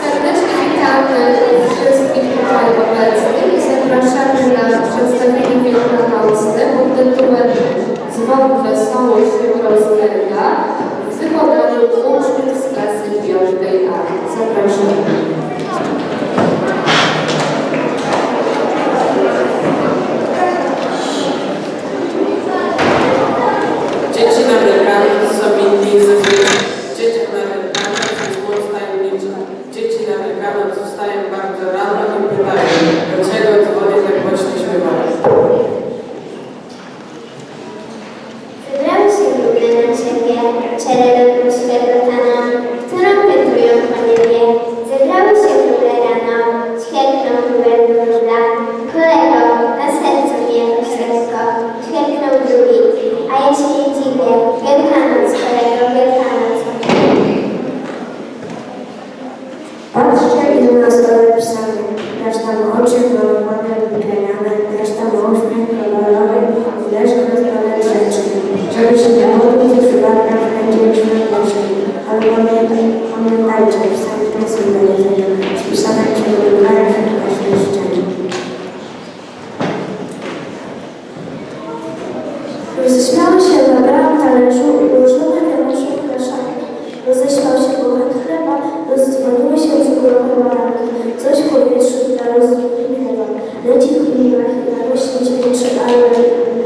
Serdecznie witamy wszystkich tutaj obecnych i zapraszamy na przedstawienie wielkanocne pod tytułem Dzwon Wesołość Rozgęga w wykonaniu uczniów z klasy 5 Zapraszamy. হয়েছে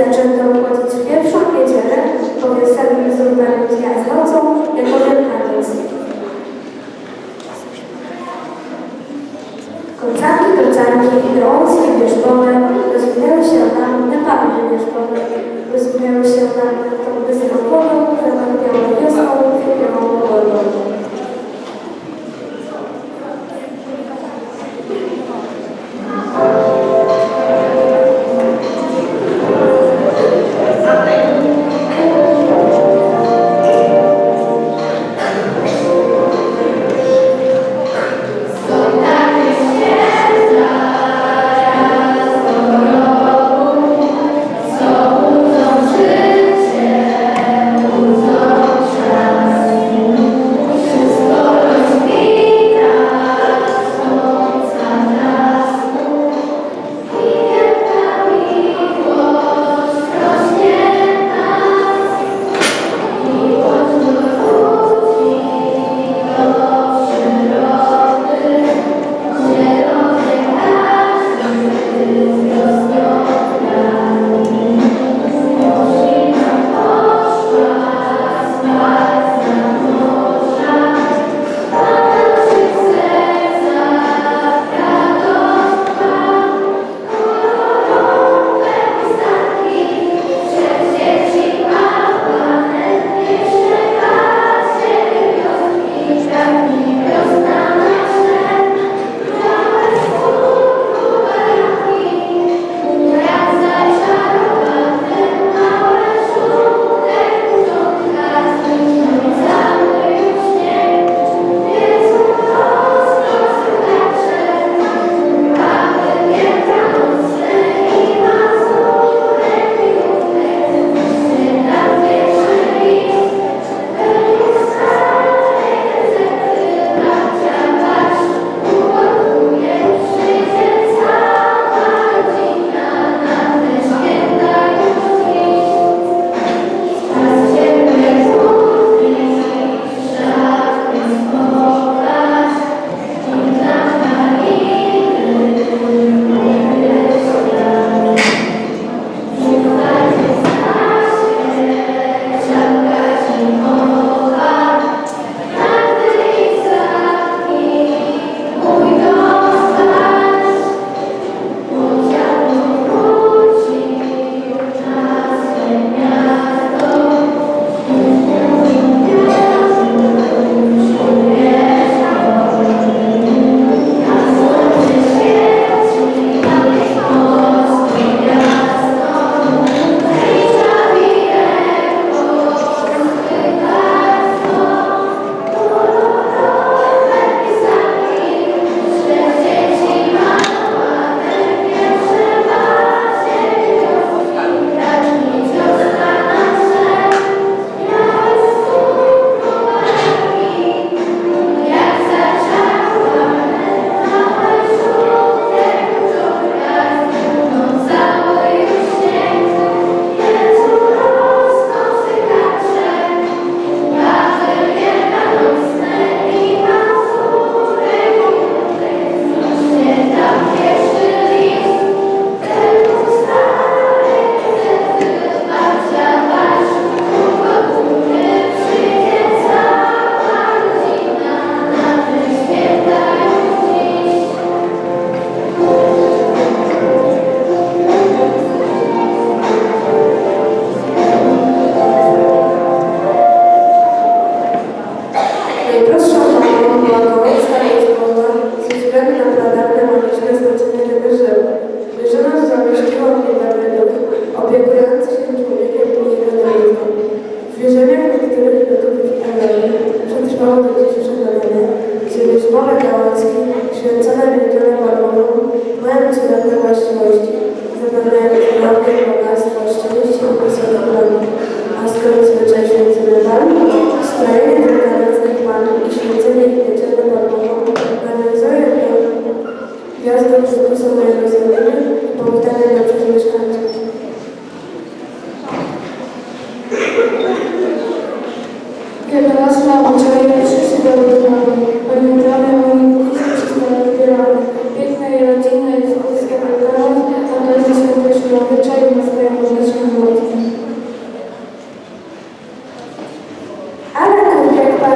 zaczęto chodzić pierwszą niedzielę po wiosennym zrównanym dnia z nocą jako wielkanoc. Kocanki, kocanki, dołąskie wierzbowe rozwinęły się nam na papierze wierzbowym. Rozwinęły się nam tą bezrobotą, zamawianą wiosną, chwilową pogodą.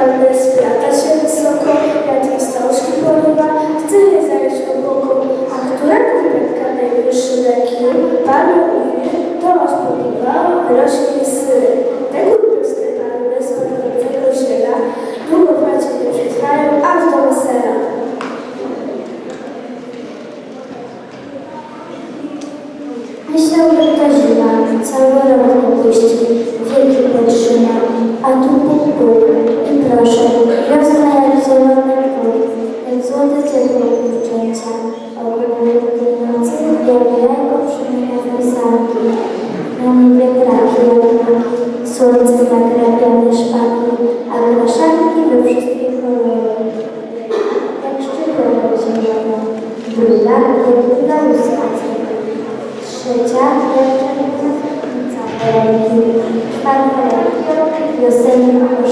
panny splata się wysoko, wiatr stożki porywa, chce a która kupetka najwyższy leki, panu to rozpoczywa, rośnie. Trzecia, Wielka Czwarta, Piosenka o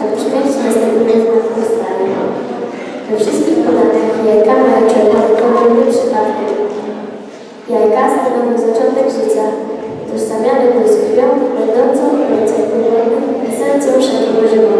że przynosi następne zmartwychwstanie. We wszystkich podatkach jajka mają czerwony kolor nieprzypadny. Jajka stanowią zaczątek życia, tożsamiany jest krwią, będącą w ręce esencją wszelkiego żywota.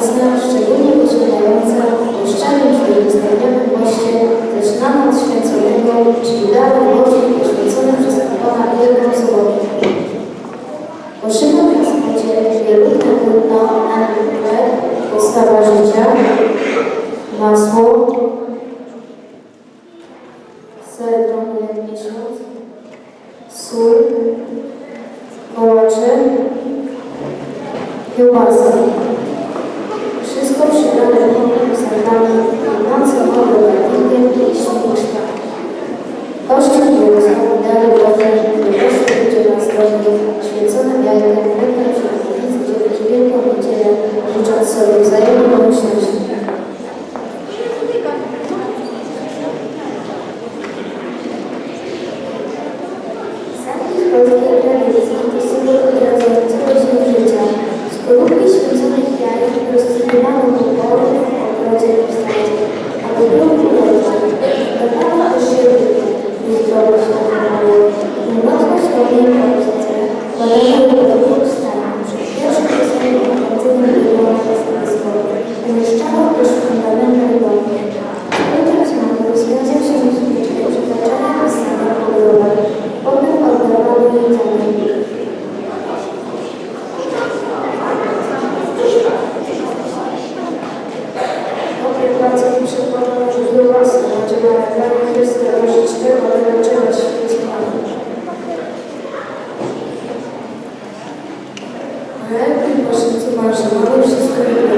nocna, szczególnie pociągająca w oszczanym czterdziestoletnim moście, też na noc święconego, czyli dalej wodzie poświęconym przez kapłana Wielką przykładem grzeszny na ekranie Chrysta dożyć tego, ale czegoś jest Ale Ty, Boże, co masz, mamy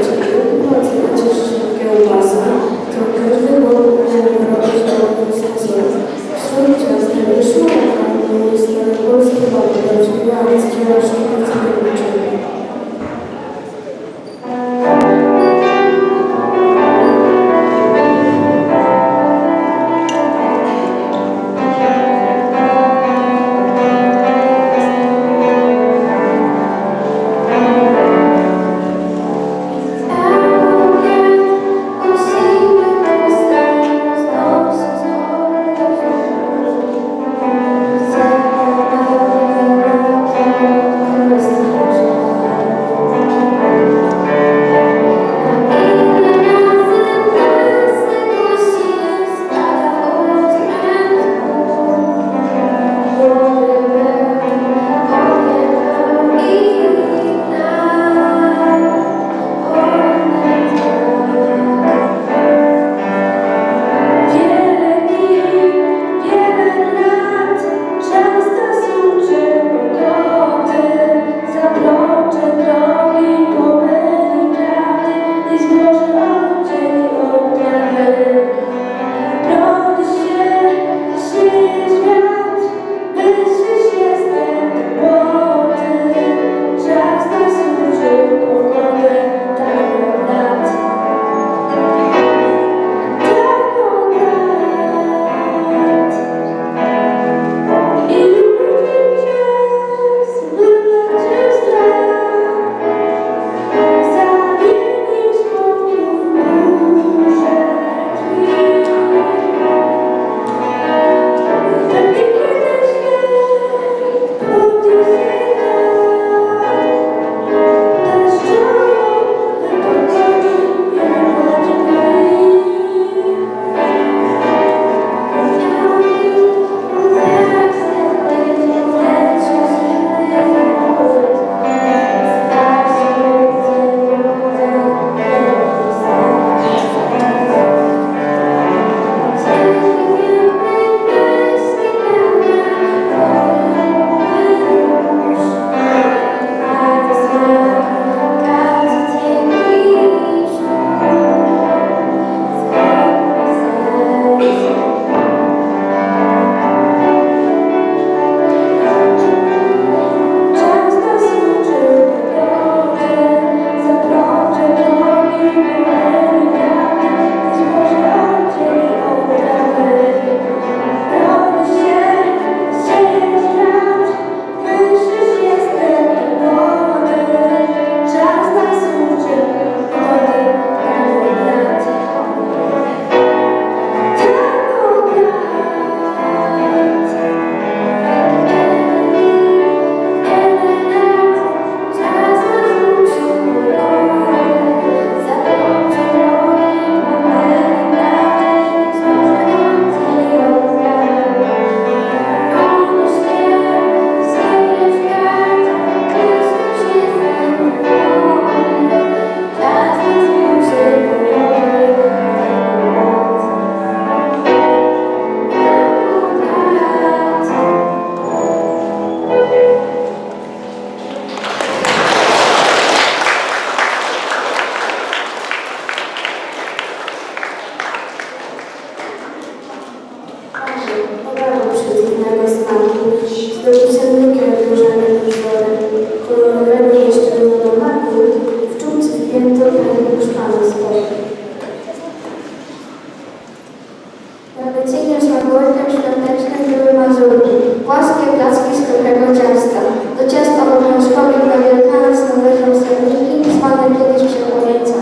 Tradycyjnym smakołykiem świątecznym były mazurki, płaskie placki z krokowego ciasta. Do ciasta obowiązkowych na Wielkanoc należą serniki, zwane kiedyś przepowieca.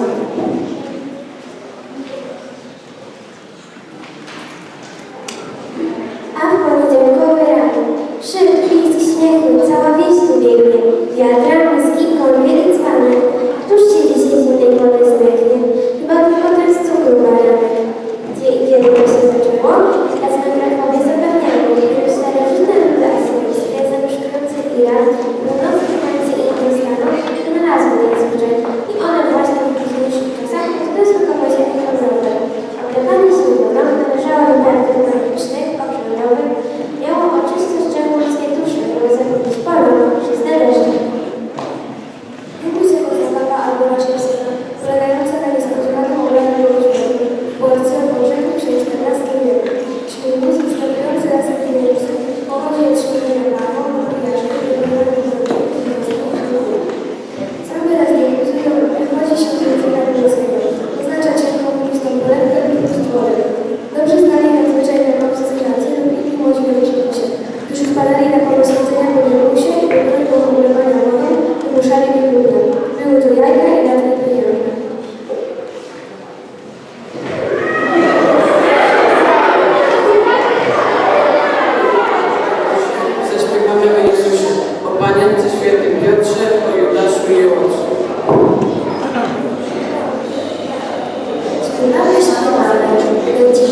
люди.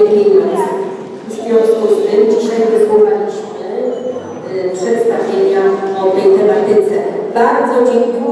W związku z tym dzisiaj wysłuchaliśmy y, przedstawienia o tej tematyce. Bardzo dziękuję.